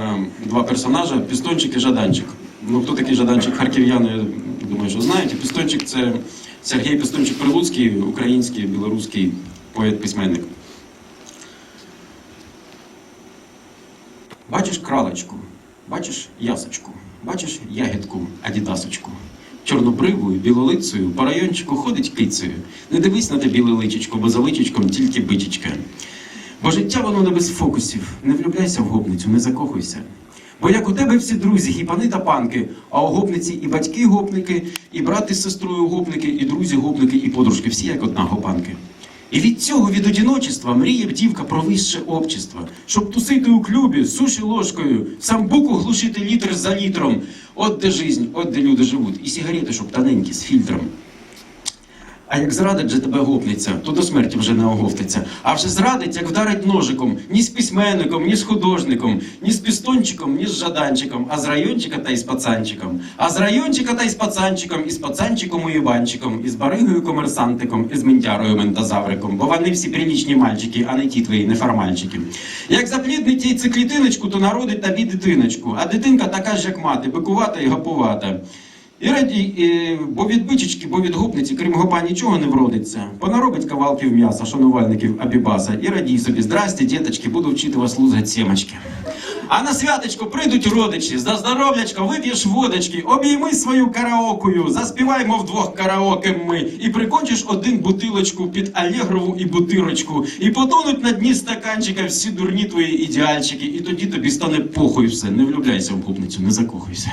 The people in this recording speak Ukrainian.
е, два персонажа Пістончик і Жаданчик. Ну, хто такий Жаданчик? Харків'яни, думаю, що знають. Пістончик це Сергій Пістончик Прилуцький, український, білоруський поет-письменник. Бачиш кралечку, бачиш ясочку, бачиш ягідку, адідасочку. Чорнобривою, білолицею, по райончику ходить кицею. Не дивись на те біле личечко, бо за личечком тільки бичечка. Бо життя воно не без фокусів. Не влюбляйся в гопницю, не закохуйся. Бо як у тебе всі друзі, гіпани та панки, а у гопниці і батьки гопники, і брати з сестрою гопники, і друзі гопники, і подружки, всі як одна гопанки. І від цього, від одіночества, мріє дівка про вище общество, щоб тусити у клюбі, суші ложкою, самбуку глушити літр за літром. От де жизнь, от де люди живуть. І сигарети, щоб тоненькі, з фільтром. А як зрадить же тебе гопниця, то до смерті вже не оговтиться. А вже зрадить, як вдарить ножиком, ні з письменником, ні з художником, ні з пістончиком, ні з жаданчиком, а з райончика та й з пацанчиком. А з райончика та й з пацанчиком, і з пацанчиком і Іванчиком, і з баригою комерсантиком, і з ментярою ментазавриком. Бо вони всі прилічні мальчики, а не ті твої неформальчики. Як запліднить тій циклітиночку, то народить тобі дитиночку. А дитинка така ж, як мати, бикувата і гапувата. І раді, і, бо від бичечки, бо від гопниці, крім гопа, нічого не вродиться. Понаробить кавалків м'яса, шанувальників Абібаса, і радій собі, здрасте, діточки, буду вчити вас лузгать сімочки. А на святочко прийдуть родичі, за здоров'ячко вип'єш водочки, обійми свою караокою, заспіваймо вдвох караоке ми, і прикончиш один бутилочку під алегрову і бутирочку, і потонуть на дні стаканчика всі дурні твої ідеальчики, і тоді тобі стане похуй все. Не влюбляйся в гопницю, не закохуйся.